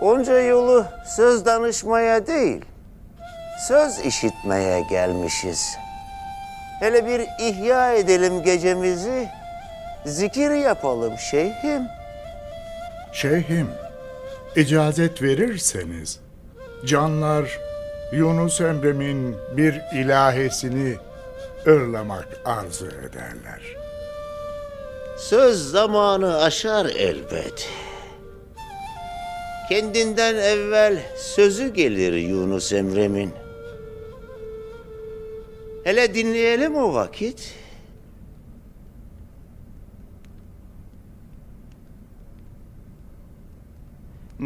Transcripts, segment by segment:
Onca yolu söz danışmaya değil, söz işitmeye gelmişiz. Hele bir ihya edelim gecemizi, zikir yapalım şeyhim. Şeyhim, icazet verirseniz, canlar Yunus Emre'min bir ilahesini ırlamak arzu ederler. Söz zamanı aşar elbet. Kendinden evvel sözü gelir Yunus Emre'min. Hele dinleyelim o vakit.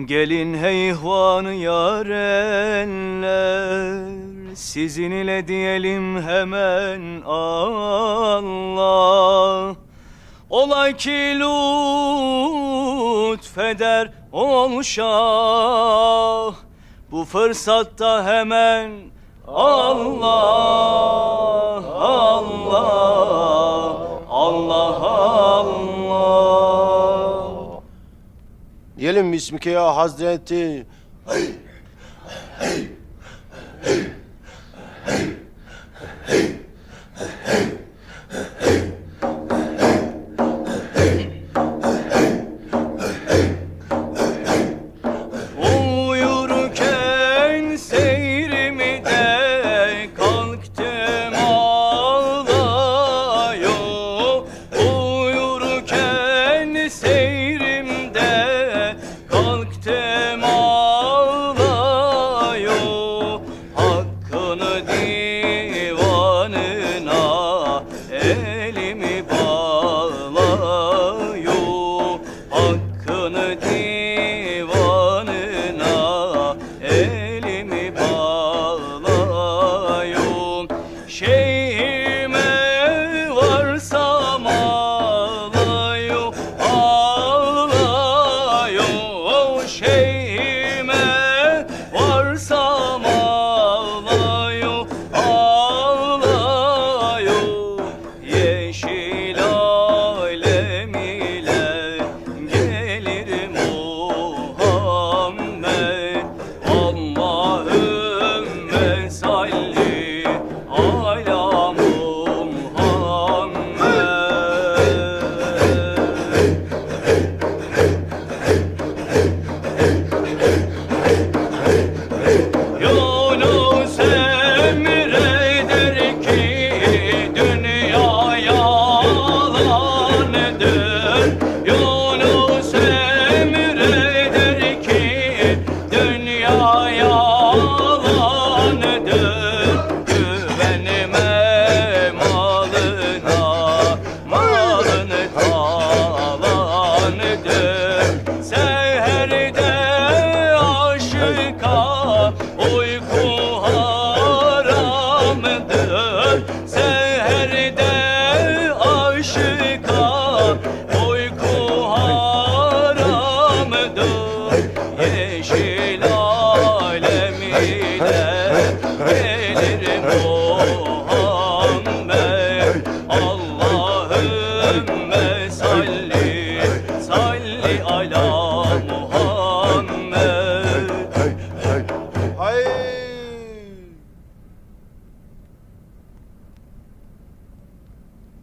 Gelin hey ihvanı yarenler Sizin ile diyelim hemen Allah Olay ki lütfeder ol şah Bu fırsatta hemen Allah Allah Allah Allah Diyelim bismike ya Hazreti. Uyurken 好。ile gelir Muhammed Allahümme salli salli Muhammed Hay.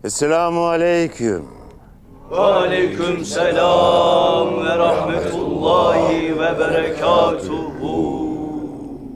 Esselamu aleyküm. Aleyküm selam ve rahmetullahi ve berekatuhu